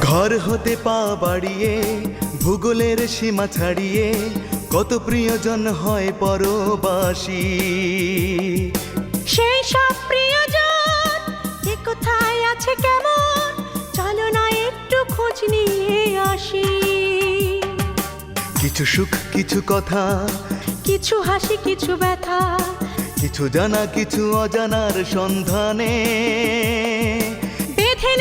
ঘর হতে পা বাড়িয়ে ভূগোলের সীমা ছাড়িয়ে কত প্রিয়জন হয় পরবাসী। সেই সব প্রিয়জন কে কোথায় আছে কেমন? চলো না একটু খোঁজ নিয়ে আসি। কিছু সুখ কিছু কথা কিছু হাসি কিছু ব্যথা। কিছু জানা কিছু অজানার সন্ধানে। বেঁধে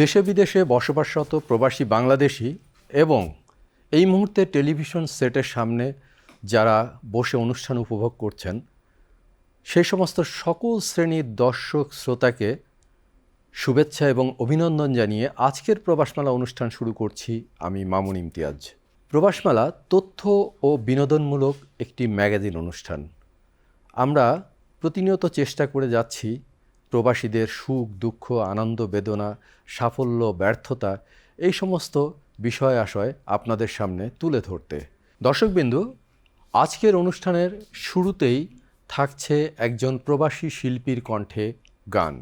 দেশে বিদেশে বসবাসরত প্রবাসী বাংলাদেশি এবং এই মুহূর্তে টেলিভিশন সেটের সামনে যারা বসে অনুষ্ঠান উপভোগ করছেন, সেই সমস্ত সকল শ্রেণির দর্শক শ্রোতাকে শুভেচ্ছা এবং অভিনন্দন জানিয়ে আজকের প্রবাসমালা অনুষ্ঠান শুরু করছি আমি মামুন ইমতিয়াজ। প্রবাসমালা তথ্য ও বিনোদনমূলক একটি ম্যাগাজিন অনুষ্ঠান। আমরা প্রতিনিয়ত চেষ্টা করে যাচ্ছি প্রবাসীদের সুখ, দুঃখ, আনন্দ, বেদনা, সাফল্য, ব্যর্থতা, এই সমস্ত বিষয় আশয় আপনাদের সামনে তুলে ধরতে। দর্শকবিন্দু, আজকের অনুষ্ঠানের শুরুতেই থাকছে একজন প্রবাসী শিল্পীর কণ্ঠে গান।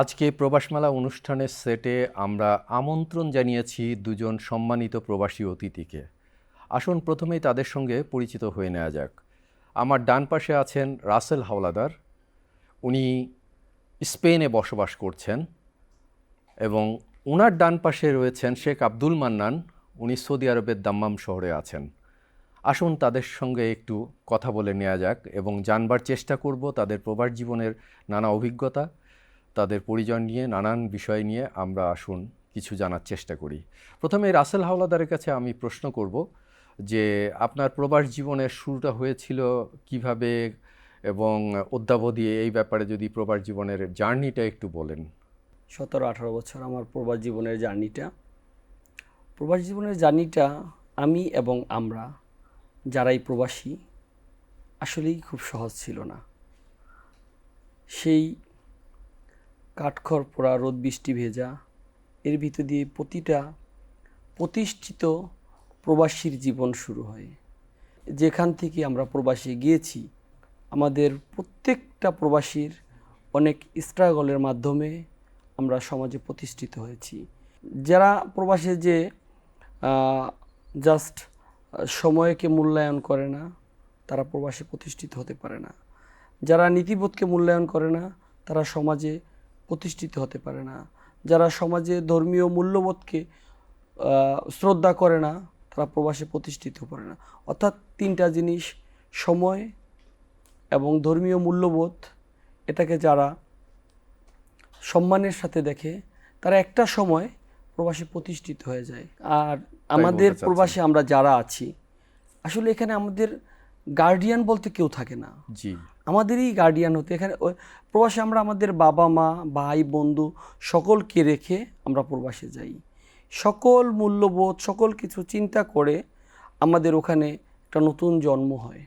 আজকে প্রবাসমেলা অনুষ্ঠানের সেটে আমরা আমন্ত্রণ জানিয়েছি দুজন সম্মানিত প্রবাসী অতিথিকে। আসুন প্রথমেই তাদের সঙ্গে পরিচিত হয়ে নেওয়া যাক। আমার ডান পাশে আছেন রাসেল হাওলাদার। উনি স্পেনে বসবাস করছেন এবং ওনার ডান পাশে রয়েছেন শেখ আব্দুল মান্নান। উনি সৌদি আরবের দাম্মাম শহরে আছেন। আসুন তাদের সঙ্গে একটু কথা বলে নেওয়া যাক এবং জানবার চেষ্টা করব তাদের প্রবাস জীবনের নানা অভিজ্ঞতা। তাদের পরিজন নিয়ে, নানান বিষয় নিয়ে আমরা আসুন, কিছু জানার চেষ্টা করি। প্রথমে রাসেল হাওলাদারের কাছে আমি প্রশ্ন করব যে, আপনার প্রবাস জীবনের শুরুটা হয়েছিল কীভাবে এবং অদ্যাবধি এই ব্যাপারে যদি প্রবাস জীবনের জার্নিটা একটু বলেন। সতেরো, আঠারো বছর আমার প্রবাস জীবনের জার্নিটা। প্রবাস জীবনের জার্নিটা আমি এবং আমরা যারাই প্রবাসী, আসলেই খুব সহজ ছিল না। সেই কাঠখড় পোড়া রোদ বৃষ্টি ভেজা। এর ভিতর দিয়ে প্রতিটা প্রতিষ্ঠিত প্রবাসীর জীবন শুরু হয়। যেখান থেকে আমরা প্রবাসী গিয়েছি, আমাদের প্রত্যেকটা প্রবাসীর অনেক স্ট্রাগলের মাধ্যমে আমরা সমাজে প্রতিষ্ঠিত হয়েছি। যারা প্রবাসে যে জাস্ট সময়কে মূল্যায়ন করে না, তারা প্রবাসে প্রতিষ্ঠিত হতে পারে না। যারা নীতিবোধকে মূল্যায়ন করে না, তারা সমাজে প্রতিষ্ঠিত হতে পারে না। যারা সমাজে ধর্মীয় মূল্যবোধকে শ্রদ্ধা করে না তারা প্রবাসে প্রতিষ্ঠিত করে না। অর্থাৎ তিনটা জিনিস সময় এবং ধর্মীয় মূল্যবোধ এটাকে যারা সম্মানের সাথে দেখে তারা একটা সময় প্রবাসে প্রতিষ্ঠিত হয়ে যায়। আর আমাদের প্রবাসে আমরা যারা আছি আসলে এখানে আমাদের গার্ডিয়ান বলতে কেউ থাকে না। জি। আমাদেরই গার্ডিয়ান হতে, এখানে প্রবাসে আমরা আমাদের বাবা মা, ভাই, বন্ধু সকলকে রেখে আমরা প্রবাসে যাই। সকল মূল্যবোধ, সকল কিছু চিন্তা করে আমাদের ওখানে একটা নতুন জন্ম হয়।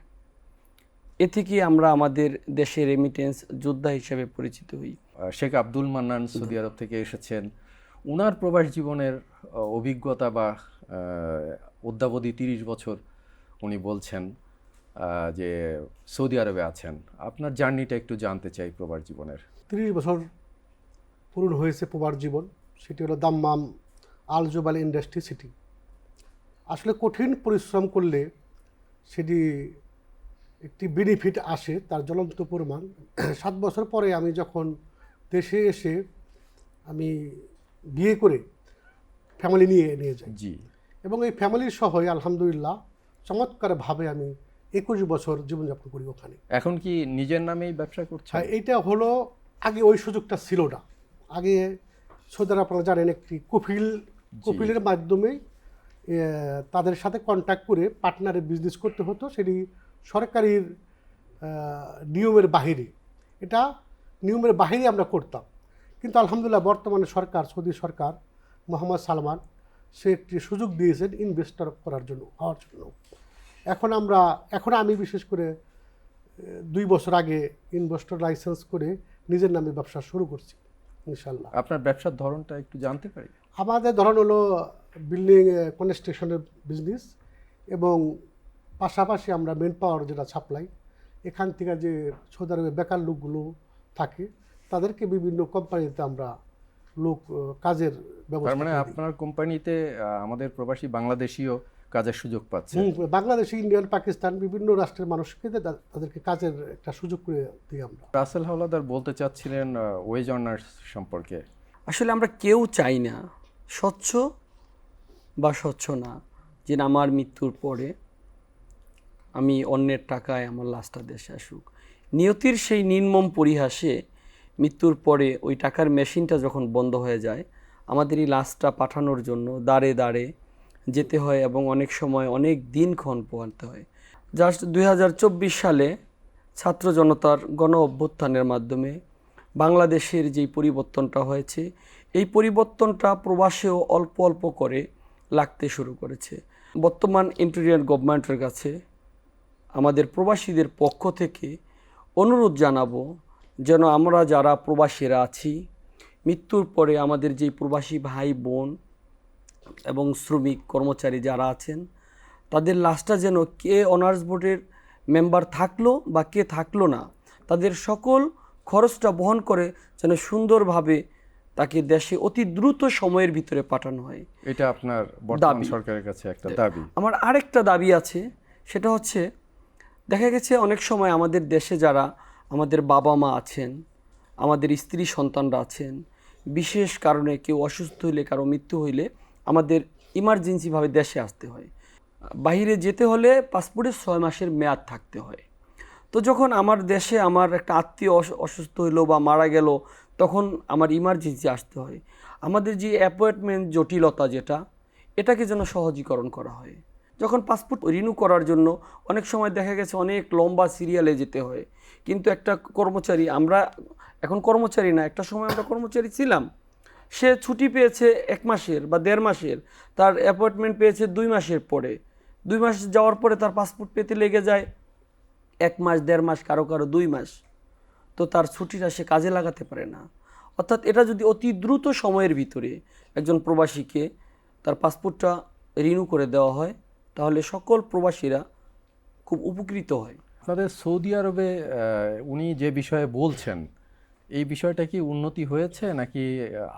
এ থেকে আমরা আমাদের দেশের রেমিটেন্স যোদ্ধা হিসেবে পরিচিত হই। শেখ আব্দুল মান্নান সৌদি আরব থেকে এসেছেন। ওনার প্রবাস জীবনের অভিজ্ঞতা বা অদ্যাবধি তিরিশ বছর উনি বলছেন। যে সৌদি আরবে আছেন আপনার জার্নিটা একটু জানতে চাই প্রবার জীবনের। তিরিশ বছর পূরণ হয়েছে প্রবার জীবন সেটি হলো Dammam Al Jubail industry city. আসলে কঠিন পরিশ্রম করলে সেটি একটি বেনিফিট আসে তার জ্বলন্ত প্রমাণ। সাত বছর পরে আমি যখন দেশে এসে আমি বিয়ে করে ফ্যামিলি নিয়ে নিয়ে যাই। জি। এবং এই ফ্যামিলির সহই আলহামদুলিল্লাহ চমৎকারভাবে আমি একুশ বছর জীবনযাপন করি ওখানে। এখন কি নিজের নামেই ব্যবসা করছে হ্যাঁ এইটা হলো আগে ওই সুযোগটা ছিল না। আগে সৌদি আপনারা জানেন একটি কফিল কফিলের মাধ্যমে তাদের সাথে কন্ট্যাক্ট করে পার্টনারে বিজনেস করতে হতো সেটি সরকারির নিয়মের বাহিরে। এটা নিয়মের বাহিরে আমরা করতাম। কিন্তু আলহামদুলিল্লাহ বর্তমানে সরকার সৌদি সরকার মোহাম্মদ সালমান সে একটি সুযোগ দিয়েছেন ইনভেস্টর করার জন্য হওয়ার জন্য। এখন আমরা এখন আমি বিশেষ করে দুই বছর আগে ইনভেস্টর লাইসেন্স করে নিজের নামে ব্যবসা শুরু করছি ইনশাল্লাহ আপনার ব্যবসার ধরনটা একটু জানতে পারি? আমাদের ধরন হলো বিল্ডিং কনস্ট্রাকশনের বিজনেস এবং পাশাপাশি আমরা মেন পাওয়ার যেটা সাপ্লাই এখান থেকে যে সৌদি আরবে বেকার লোকগুলো থাকে তাদেরকে বিভিন্ন কোম্পানিতে আমরা লোক কাজের ব্যবস্থা মানে আপনার কোম্পানিতে আমাদের প্রবাসী বাংলাদেশিও কাজের সুযোগ পাচ্ছে। বাংলাদেশ ইন্ডিয়ান পাকিস্তান বিভিন্ন রাষ্ট্রের মানুষকে তাদেরকে কাজের একটা সুযোগ করে দিই আমরা। রাসেল হাওলাদার বলতে চাচ্ছিলেন ওয়েজ অনার্স সম্পর্কে। আসলে আমরা কেউ চাই না স্বচ্ছ বা স্বচ্ছ না। যে আমার মৃত্যুর পরে আমি অন্যের টাকায় আমার লাশটা দেশে আসুক। নিয়তির সেই নির্মম পরিহাসে মৃত্যুর পরে ওই টাকার মেশিনটা যখন বন্ধ হয়ে যায় আমাদের এই লাশটা পাঠানোর জন্য দাঁড়ে দাঁড়ে যেতে হয় এবং অনেক সময় অনেক দিনক্ষণ পোহাতে হয়। জাস্ট দু হাজার চব্বিশ সালে ছাত্র জনতার গণ অভ্যুত্থানের মাধ্যমে বাংলাদেশের যেই পরিবর্তনটা হয়েছে, এই পরিবর্তনটা প্রবাসেও অল্প অল্প করে লাগতে শুরু করেছে। বর্তমান ইন্টেরিয়ার গভর্নমেন্টের কাছে আমাদের প্রবাসীদের পক্ষ থেকে অনুরোধ জানাব যেন আমরা যারা প্রবাসীরা আছি, মৃত্যুর পরে আমাদের যেই প্রবাসী ভাই বোন এবং শ্রমিক কর্মচারী যারা আছেন তাদের লাশটা যেন কে অনার্স বোর্ডের মেম্বার থাকল বা কে থাকল না তাদের সকল খরচটা বহন করে যেন সুন্দরভাবে তাকে দেশে অতি দ্রুত সময়ের ভিতরে পাঠানো হয় এটা আপনার দাবি। সরকারের কাছে একটা দাবি আমার আরেকটা দাবি আছে সেটা হচ্ছে দেখা গেছে অনেক সময় আমাদের দেশে যারা আমাদের বাবা মা আছেন আমাদের স্ত্রী সন্তানরা আছেন বিশেষ কারণে কেউ অসুস্থ হইলে কারও মৃত্যু হইলে আমাদের ইমার্জেন্সিভাবে দেশে আসতে হয়। বাইরে যেতে হলে পাসপোর্টের ছয় মাসের মেয়াদ থাকতে হয়। তো যখন আমার দেশে আমার একটা আত্মীয় অসুস্থ হইল বা মারা গেল, তখন আমার ইমার্জেন্সি আসতে হয়। আমাদের যে অ্যাপয়েন্টমেন্ট জটিলতা যেটা, এটাকে যেন সহজীকরণ করা হয়। যখন পাসপোর্ট রিনিউ করার জন্য অনেক সময় দেখা গেছে অনেক লম্বা সিরিয়ালে যেতে হয়। কিন্তু একটা কর্মচারী, আমরা এখন কর্মচারী না, একটা সময় আমরা কর্মচারী ছিলাম। সে ছুটি পেয়েছে এক মাসের বা দেড় মাসের, তার অ্যাপয়েন্টমেন্ট পেয়েছে দুই মাসের পরে। দুই মাস যাওয়ার পরে তার পাসপোর্ট পেতে লেগে যায়, এক মাস, দেড় মাস, কারও কারও দুই মাস। তো তার ছুটিটা সে কাজে লাগাতে পারে না। অর্থাৎ এটা যদি অতি দ্রুত সময়ের ভিতরে একজন প্রবাসীকে তার পাসপোর্টটা রিনিউ করে দেওয়া হয়, তাহলে সকল প্রবাসীরা খুব উপকৃত হয়। আপনাদের সৌদি আরবে উনি যে বিষয়ে বলছেন এই বিষয়টা কি উন্নতি হয়েছে নাকি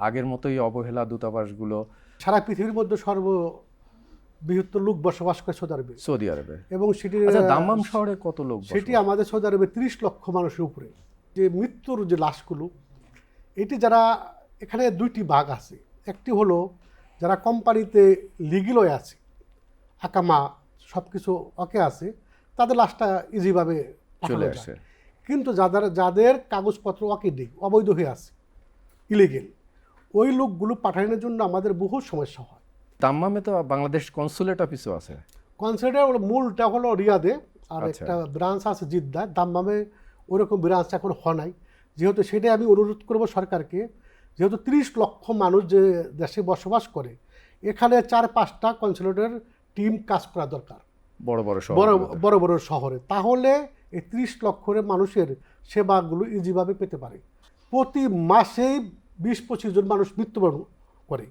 আগের মতোই অবহেলা দূতাবাসগুলো? সারা পৃথিবীর মধ্যে সর্ব বৃহত্তর লোক বসবাস করে সৌদি আরবে। সৌদি আরবে। এবং সেটি আচ্ছা দাম্মাম শহরে কত লোক সেটি আমাদের সৌদি আরবে তিরিশ লক্ষ মানুষের উপরে। যে মৃত্যুর যে লাশগুলো এটি যারা এখানে দুইটি ভাগ আছে। একটি হলো যারা কোম্পানিতে লিগিল হয়ে আছে আকামা সব কিছু ওকে আছে তাদের লাশটা ইজিভাবে চলে আসে। কিন্তু যাদের যাদের কাগজপত্র নেই অবৈধ হয়ে আছে ইলিগেল ওই লোকগুলো পাঠানোর জন্য আমাদের বহু সমস্যা হয়। দাম্মামে তো বাংলাদেশ কনসুলেট অফিসও আছে। কনসার্টের মূলটা হলো রিয়াদে আর আচ্ছা। একটা ব্রাঞ্চ আছে জিদ্দা দাম্মামে ওরকম ব্রাঞ্চ এখন হয় নাই। যেহেতু সেটাই আমি অনুরোধ করব সরকারকে যেহেতু তিরিশ লক্ষ মানুষ যে দেশে বসবাস করে এখানে চার পাঁচটা কনসুলেটের টিম কাজ করা দরকার। বড় বড় শহর বড় বড় বড় শহরে। তাহলে এই ত্রিশ লক্ষের মানুষের সেবাগুলো ইজিভাবে পেতে পারে। প্রতি মাসেই বিশ পঁচিশ জন মানুষ মৃত্যুবরণ করে।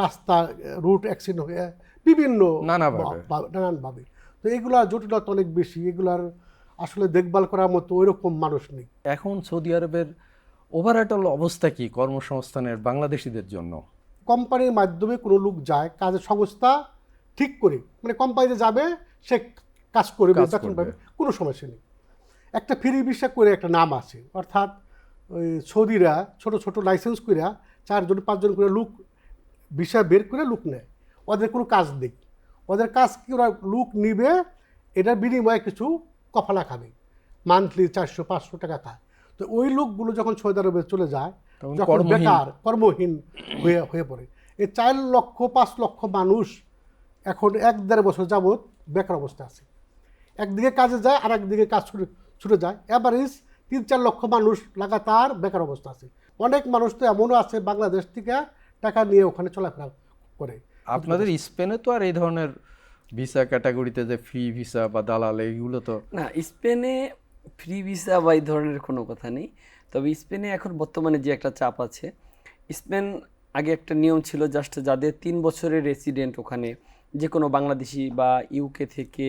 রাস্তা রুট অ্যাক্সিডেন্ট হয়ে বিভিন্ন নানাভাবে। নানানভাবে। তো এগুলার জটিলতা অনেক বেশি। এগুলার আসলে দেখভাল করার মতো ওইরকম মানুষ নেই। এখন সৌদি আরবের ওভারঅল অবস্থা কি কর্মসংস্থানের বাংলাদেশিদের জন্য? কোম্পানির মাধ্যমে কোনো লোক যায় কাজের সংস্থা ঠিক করে মানে কোম্পানিতে যাবে সে কাজ করবে বেতন পাবে কোনো সমস্যা নেই। একটা ফ্রি ভিসা করে একটা নাম আছে। অর্থাৎ ওই সৌদিরা ছোট ছোট লাইসেন্স করে চারজন পাঁচজন করে লুক ভিসা বের করে লুক নেয়। ওদের কোনো কাজ নেই। ওদের কাজ কি ওরা লুক নিবে এটার বিনিময়ে কিছু কফালা খাবে। মান্থলি চারশো পাঁচশো টাকা খায়। তো ওই লোকগুলো যখন সৌদি আরবে চলে যায় যখন বেকার কর্মহীন হয়ে হয়ে পড়ে। এই চার লক্ষ পাঁচ লক্ষ মানুষ এখন এক দেড় বছর যাবৎ বেকার অবস্থা আছে। একদিকে কাজে যায় আর একদিকে কাজ ছুটে যায়। অ্যাভারেজ তিন চার লক্ষ মানুষ লাগাতার বেকার অবস্থা আছে। অনেক মানুষ তো এমনও আছে বাংলাদেশ থেকে টাকা নিয়ে ওখানে চলাফেরা করে। আপনাদের স্পেনে তো আর এই ধরনের ভিসা ক্যাটাগরিতে যে ফ্রি ভিসা বা দালাল এইগুলো তো না স্পেনে ফ্রি ভিসা বা এই ধরনের কোনো কথা নেই। তবে স্পেনে এখন বর্তমানে যে একটা চাপ আছে স্পেন আগে একটা নিয়ম ছিল জাস্ট যাদের তিন বছরের রেসিডেন্ট ওখানে যে কোনো বাংলাদেশি বা ইউকে থেকে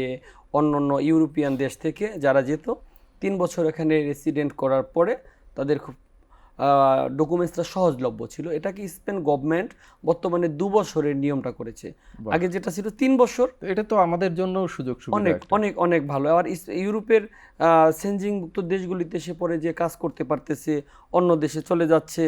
অন্য অন্য ইউরোপিয়ান দেশ থেকে যারা যেত তিন বছর এখানে রেসিডেন্ট করার পরে তাদের খুব ডকুমেন্টসটা সহজলভ্য ছিল। এটাকে স্পেন গভর্নমেন্ট বর্তমানে দু বছরের নিয়মটা করেছে। আগে যেটা ছিল তিন বছর। এটা তো আমাদের জন্য সুযোগ অনেক অনেক অনেক ভালো। আর ইউরোপের সেনজিংভুক্ত দেশগুলিতে সে পরে যে কাজ করতে পারতেছে অন্য দেশে চলে যাচ্ছে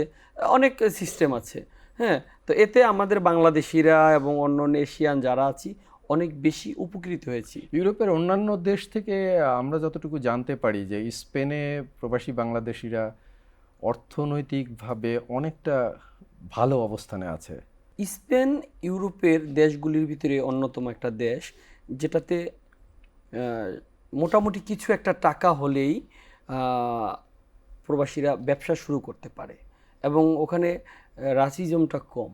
অনেক সিস্টেম আছে। হ্যাঁ তো এতে আমাদের বাংলাদেশিরা এবং অন্য অন্য এশিয়ান যারা আছি অনেক বেশি উপকৃত হয়েছি। ইউরোপের অন্যান্য দেশ থেকে আমরা যতটুকু জানতে পারি যে স্পেনে প্রবাসী বাংলাদেশিরা অর্থনৈতিকভাবে অনেকটা ভালো অবস্থানে আছে। স্পেন ইউরোপের দেশগুলির ভিতরে অন্যতম একটা দেশ, যেটাতে মোটামুটি কিছু একটা টাকা হলেই প্রবাসীরা ব্যবসা শুরু করতে পারে। এবং ওখানে রাসিজমটা কম।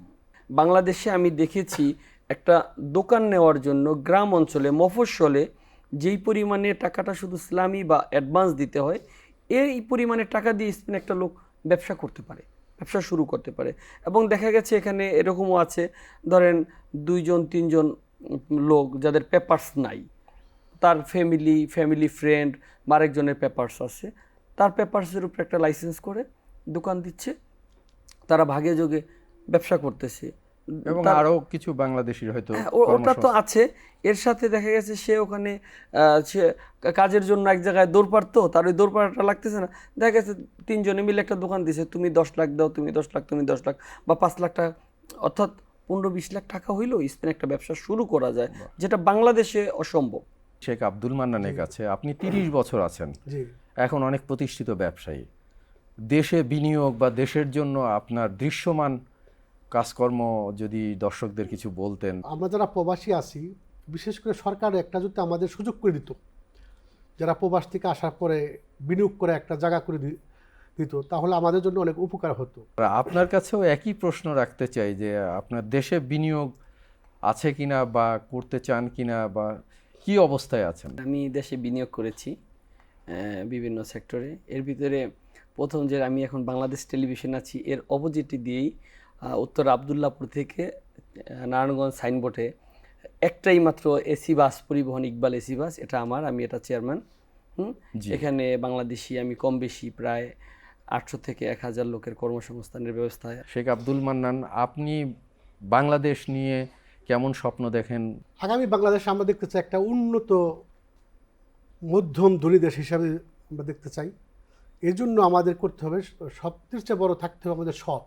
বাংলাদেশে আমি দেখেছি একটা দোকান নেওয়ার জন্য গ্রাম অঞ্চলে, মফস্বলে যেই পরিমাণে টাকাটা শুধু ইসলামী বা অ্যাডভান্স দিতে হয়, এই পরিমাণে টাকা দিয়ে স্পেনে একটা লোক ব্যবসা করতে পারে, ব্যবসা শুরু করতে পারে। এবং দেখা গেছে এখানে এরকমও আছে, ধরেন দুইজন, তিনজন লোক যাদের পেপার্স নাই। তার ফ্যামিলি ফ্যামিলি ফ্রেন্ড বা আরেকজনের পেপারস আছে। তার পেপার্সের উপরে একটা লাইসেন্স করে দোকান দিচ্ছে। তারা ভাগে যোগে ব্যবসা করতেছে। এবং আরও কিছু বাংলাদেশির হয়তো হ্যাঁ, ওটা তো আছে। এর সাথে দেখা গেছে সে ওখানে সে কাজের জন্য এক জায়গায় দৌড় তো তার ওই দৌড়পাড়াটা লাগতেছে না। দেখা গেছে তিনজনে মিলে একটা দোকান দিছে তুমি দশ লাখ দাও তুমি দশ লাখ তুমি দশ লাখ বা পাঁচ লাখ টাকা। অর্থাৎ পনেরো বিশ লাখ টাকা হইলেও স্পেন একটা ব্যবসা শুরু করা যায় যেটা বাংলাদেশে অসম্ভব। শেখ আব্দুল মান্নানের কাছে আপনি তিরিশ বছর আছেন। এখন অনেক প্রতিষ্ঠিত ব্যবসায়ী। দেশে বিনিয়োগ বা দেশের জন্য আপনার দৃশ্যমান কাজকর্ম যদি দর্শকদের কিছু বলতেন। আমরা যারা প্রবাসী আছি বিশেষ করে সরকার একটা যদি আমাদের সুযোগ করে দিত। যারা প্রবাস থেকে আসার পরে বিনিয়োগ করে একটা জায়গা করে দি- দিত তাহলে আমাদের জন্য অনেক উপকার হতো। আপনার কাছেও একই প্রশ্ন রাখতে চাই যে আপনার দেশে বিনিয়োগ আছে কিনা বা করতে চান কিনা বা কি অবস্থায় আছেন? আমি দেশে বিনিয়োগ করেছি বিভিন্ন সেক্টরে। এর ভিতরে প্রথম যে আমি এখন বাংলাদেশ টেলিভিশন আছি এর অপোজিটে দিয়েই উত্তর আবদুল্লাপুর থেকে নারায়ণগঞ্জ সাইনবোর্ডে একটাই মাত্র এসি বাস পরিবহন ইকবাল এসি বাস এটা আমার আমি এটা চেয়ারম্যান হুম। এখানে বাংলাদেশি আমি কম বেশি প্রায় আটশো থেকে এক হাজার লোকের কর্মসংস্থানের ব্যবস্থা। শেখ আব্দুল মান্নান আপনি বাংলাদেশ নিয়ে কেমন স্বপ্ন দেখেন? আগামী বাংলাদেশ আমরা দেখতে চাই একটা উন্নত মধ্যম ধনী দেশ হিসাবে আমরা দেখতে চাই। এজন্য আমাদের করতে হবে সবচেয়ে চেয়ে বড় থাকতে হবে আমাদের সৎ।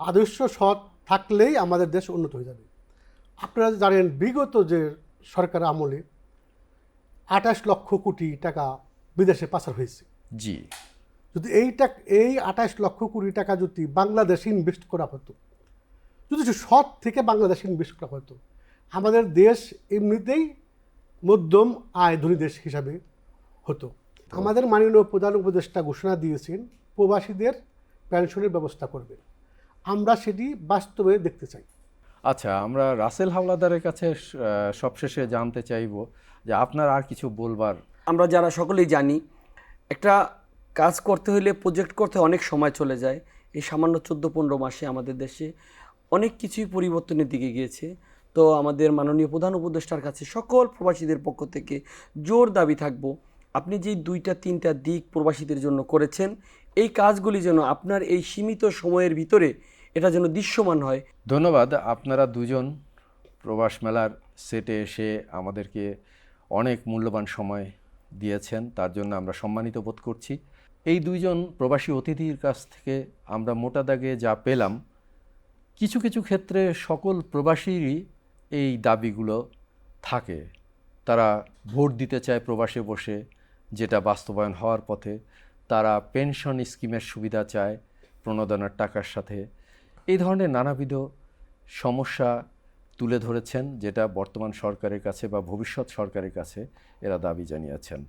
আদর্শ সৎ থাকলেই আমাদের দেশ উন্নত হয়ে যাবে। আপনারা জানেন বিগত যে সরকার আমলে আঠাশ লক্ষ কোটি টাকা বিদেশে পাচার হয়েছে। জি। যদি এইটা এই আঠাশ লক্ষ কোটি টাকা যদি বাংলাদেশে ইনভেস্ট করা হতো যদি সৎ থেকে বাংলাদেশে ইনভেস্ট করা হতো আমাদের দেশ এমনিতেই মধ্যম আয় ধনী দেশ হিসাবে হতো। আমাদের মাননীয় প্রধান উপদেষ্টা ঘোষণা দিয়েছেন প্রবাসীদের পেনশনের ব্যবস্থা করবেন। আমরা সেটি বাস্তবে দেখতে চাই। আচ্ছা আমরা রাসেল হাওলাদারের কাছে সবশেষে জানতে চাইব যে আপনার আর কিছু বলবার। আমরা যারা সকলেই জানি একটা কাজ করতে হলে প্রজেক্ট করতে অনেক সময় চলে যায়। এই সামান্য চোদ্দ পনেরো মাসে আমাদের দেশে অনেক কিছুই পরিবর্তনের দিকে গিয়েছে। তো আমাদের মাননীয় প্রধান উপদেষ্টার কাছে সকল প্রবাসীদের পক্ষ থেকে জোর দাবি থাকব আপনি যে দুইটা তিনটা দিক প্রবাসীদের জন্য করেছেন এই কাজগুলি যেন আপনার এই সীমিত সময়ের ভিতরে এটা যেন দৃশ্যমান হয়। ধন্যবাদ, আপনারা দুজন প্রবাস মেলার সেটে এসে আমাদেরকে অনেক মূল্যবান সময় দিয়েছেন, তার জন্য আমরা সম্মানিত বোধ করছি। এই দুইজন প্রবাসী অতিথির কাছ থেকে আমরা মোটা দাগে যা পেলাম, কিছু কিছু ক্ষেত্রে সকল প্রবাসীরই এই দাবিগুলো থাকে। তারা ভোট দিতে চায় প্রবাসে বসে, যেটা বাস্তবায়ন হওয়ার পথে। তারা পেনশন স্কিমের সুবিধা চায়, প্রণোদনার টাকার সাথে। এই ধরনের নানাবিধ সমস্যা তুলে ধরেছেন যেটা বর্তমান সরকারের কাছে বা ভবিষ্যৎ সরকারের কাছে এরা দাবি জানিয়েছেন।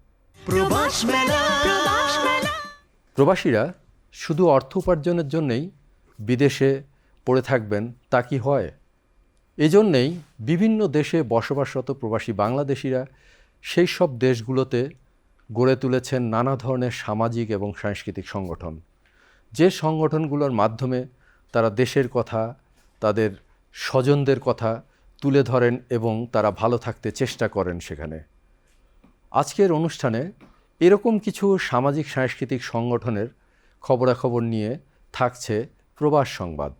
প্রবাসীরা শুধু অর্থ উপার্জনের জন্যেই বিদেশে পড়ে থাকবেন তা কি হয়? এজন্যেই বিভিন্ন দেশে বসবাসরত প্রবাসী বাংলাদেশিরা সেই সব দেশগুলোতে গড়ে তুলেছেন নানা ধরনের সামাজিক এবং সাংস্কৃতিক সংগঠন। যে সংগঠনগুলোর মাধ্যমে তারা দেশের কথা, তাদের স্বজনদের কথা তুলে ধরেন এবং তারা ভালো থাকতে চেষ্টা করেন সেখানে। আজকের অনুষ্ঠানে এরকম কিছু সামাজিক সাংস্কৃতিক সংগঠনের খবরাখবর নিয়ে থাকছে প্রবাস সংবাদ।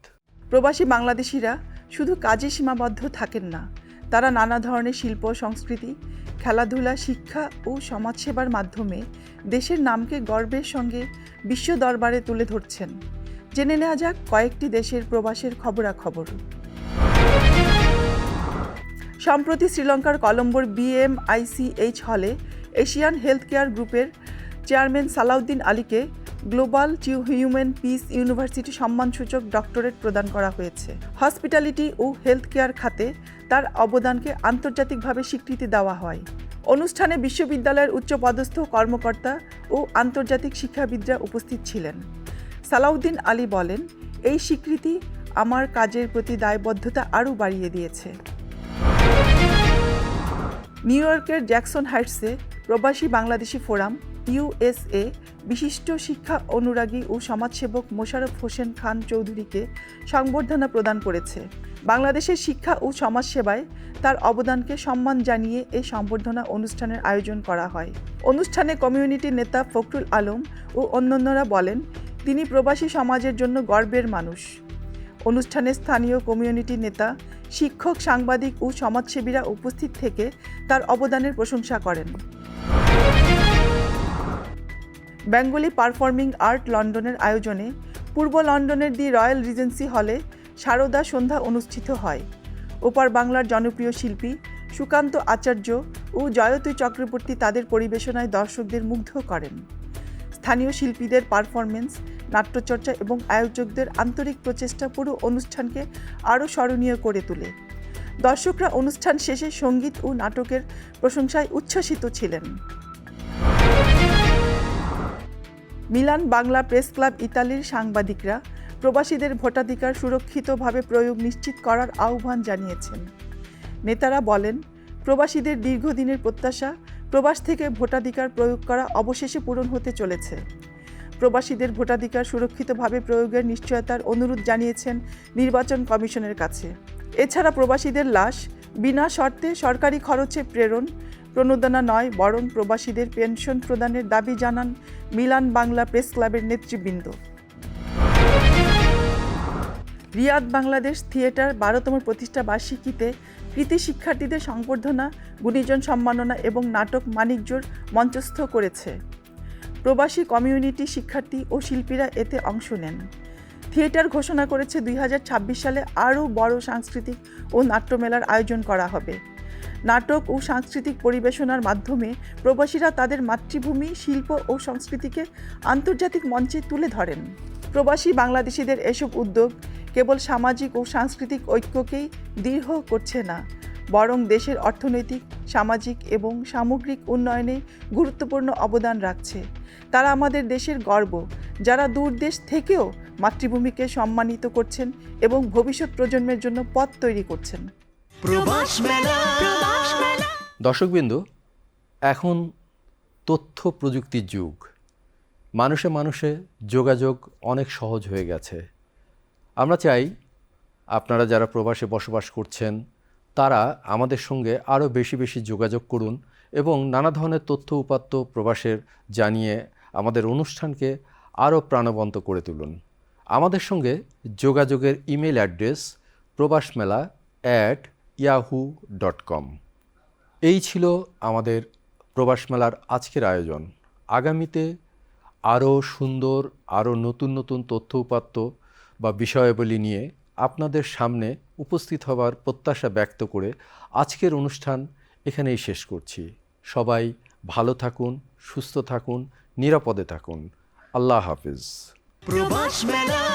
প্রবাসী বাংলাদেশিরা শুধু কাজে সীমাবদ্ধ থাকেন না, তারা নানা ধরনের শিল্প, সংস্কৃতি, খেলাধুলা, শিক্ষা ও সমাজসেবার মাধ্যমে দেশের নামকে গর্বের সঙ্গে বিশ্ব দরবারে তুলে ধরছেন। জেনে নেওয়া যাক কয়েকটি দেশের প্রবাসের খবরাখবর। সম্প্রতি শ্রীলঙ্কার কলম্বোর বিএমআইসিএইচ হলে এশিয়ান হেলথ কেয়ার গ্রুপের চেয়ারম্যান সালাউদ্দিন আলীকে গ্লোবাল হিউম্যান পিস ইউনিভার্সিটি সম্মানসূচক ডক্টরেট প্রদান করা হয়েছে। হসপিটালিটি ও হেলথ কেয়ার খাতে তার অবদানকে আন্তর্জাতিকভাবে স্বীকৃতি দেওয়া হয়। অনুষ্ঠানে বিশ্ববিদ্যালয়ের উচ্চপদস্থ কর্মকর্তা ও আন্তর্জাতিক শিক্ষাবিদরা উপস্থিত ছিলেন। সালাউদ্দিন আলী বলেন, এই স্বীকৃতি আমার কাজের প্রতি দায়বদ্ধতা আরও বাড়িয়ে দিয়েছে। নিউ ইয়র্কের জ্যাকসন হাইটসে প্রবাসী বাংলাদেশি ফোরাম ইউএসএ বিশিষ্ট শিক্ষা অনুরাগী ও সমাজসেবক মোশাররফ হোসেন খান চৌধুরীকে সংবর্ধনা প্রদান করেছে। বাংলাদেশের শিক্ষা ও সমাজসেবায় তার অবদানকে সম্মান জানিয়ে এই সংবর্ধনা অনুষ্ঠানের আয়োজন করা হয়। অনুষ্ঠানে কমিউনিটি নেতা ফখরুল আলম ও অন্যান্যরা বলেন তিনি প্রবাসী সমাজের জন্য গর্বের মানুষ। অনুষ্ঠানে স্থানীয় কমিউনিটি নেতা, শিক্ষক, সাংবাদিক ও সমাজসেবীরা উপস্থিত থেকে তার অবদানের প্রশংসা করেন। বেঙ্গলি পারফর্মিং আর্ট লন্ডনের আয়োজনে পূর্ব লন্ডনের দি রয়্যাল রিজেন্সি হলে সারদা সন্ধ্যা অনুষ্ঠিত হয়। ওপার বাংলার জনপ্রিয় শিল্পী সুকান্ত আচার্য ও জয়তী চক্রবর্তী তাদের পরিবেশনায় দর্শকদের মুগ্ধ করেন। স্থানীয় শিল্পীদের পারফরমেন্স নাট্যচর্চা এবং আয়োজকদের আন্তরিক প্রচেষ্টা পুরো অনুষ্ঠানকে আরও স্মরণীয় করে তোলে। দর্শকরা অনুষ্ঠান শেষে সংগীত ও নাটকের প্রশংসায় উচ্ছ্বসিত ছিলেন। মিলান বাংলা প্রেস ক্লাব ইতালির সাংবাদিকরা প্রবাসীদের ভোটাধিকার সুরক্ষিতভাবে প্রয়োগ নিশ্চিত করার আহ্বান জানিয়েছেন। নেতারা বলেন, প্রবাসীদের দীর্ঘদিনের প্রত্যাশা প্রবাস থেকে ভোটাধিকার প্রয়োগ করা অবশেষে পূরণ হতে চলেছে। প্রবাসীদের ভোটাধিকার সুরক্ষিতভাবে প্রয়োগের নিশ্চয়তার অনুরোধ জানিয়েছেন নির্বাচন কমিশনের কাছে। এছাড়া প্রবাসীদের লাশ বিনা শর্তে সরকারি খরচে প্রেরণ। প্রণোদনা নয়, বরং প্রবাসীদের পেনশন প্রদানের দাবি জানান মিলান বাংলা প্রেস ক্লাবের নেতৃবৃন্দ। রিয়াদ বাংলাদেশ থিয়েটার বারোতম প্রতিষ্ঠা বার্ষিকীতে কৃতি শিক্ষার্থীদের সংবর্ধনা, গুণীজন সম্মাননা এবং নাটক মানিকজোর মঞ্চস্থ করেছে। প্রবাসী কমিউনিটি শিক্ষার্থী ও শিল্পীরা এতে অংশ নেন। থিয়েটার ঘোষণা করেছে দুই হাজার ছাব্বিশ সালে আরও বড় সাংস্কৃতিক ও নাট্যমেলার আয়োজন করা হবে। নাটক ও সাংস্কৃতিক পরিবেশনার মাধ্যমে প্রবাসীরা তাদের মাতৃভূমি, শিল্প ও সংস্কৃতিকে আন্তর্জাতিক মঞ্চে তুলে ধরেন। প্রবাসী বাংলাদেশিদের এসব উদ্যোগ কেবল সামাজিক ও সাংস্কৃতিক ঐক্যকেই দৃঢ় করছে না, বরং দেশের অর্থনৈতিক, সামাজিক এবং সামগ্রিক উন্নয়নে গুরুত্বপূর্ণ অবদান রাখছে। তারা আমাদের দেশের গর্ব যারা দূর দেশ থেকেও মাতৃভূমিকে সম্মানিত করছেন এবং ভবিষ্যৎ প্রজন্মের জন্য পথ তৈরি করছেন। প্রবাস দর্শকবিন্দু এখন তথ্য প্রযুক্তির যুগ। মানুষে মানুষে যোগাযোগ অনেক সহজ হয়ে গেছে। আমরা চাই আপনারা যারা প্রবাসে বসবাস করছেন তারা আমাদের সঙ্গে আরও বেশি বেশি যোগাযোগ করুন এবং নানা ধরনের তথ্য উপাত্ত প্রবাসের জানিয়ে আমাদের অনুষ্ঠানকে আরও প্রাণবন্ত করে তুলুন। আমাদের সঙ্গে যোগাযোগের email address Probashmela at Yahoo dot com. এই ছিল আমাদের প্রবাস মেলার আজকের আয়োজন। আগামীতে আরও সুন্দর, আরও নতুন নতুন তথ্য উপাত্ত বা বিষয়াবলী নিয়ে আপনাদের সামনে উপস্থিত হবার প্রত্যাশা ব্যক্ত করে আজকের অনুষ্ঠান এখানেই শেষ করছি। সবাই ভালো থাকুন, সুস্থ থাকুন নিরাপদে থাকুন। আল্লাহ হাফিজ। প্রবাস মেলা।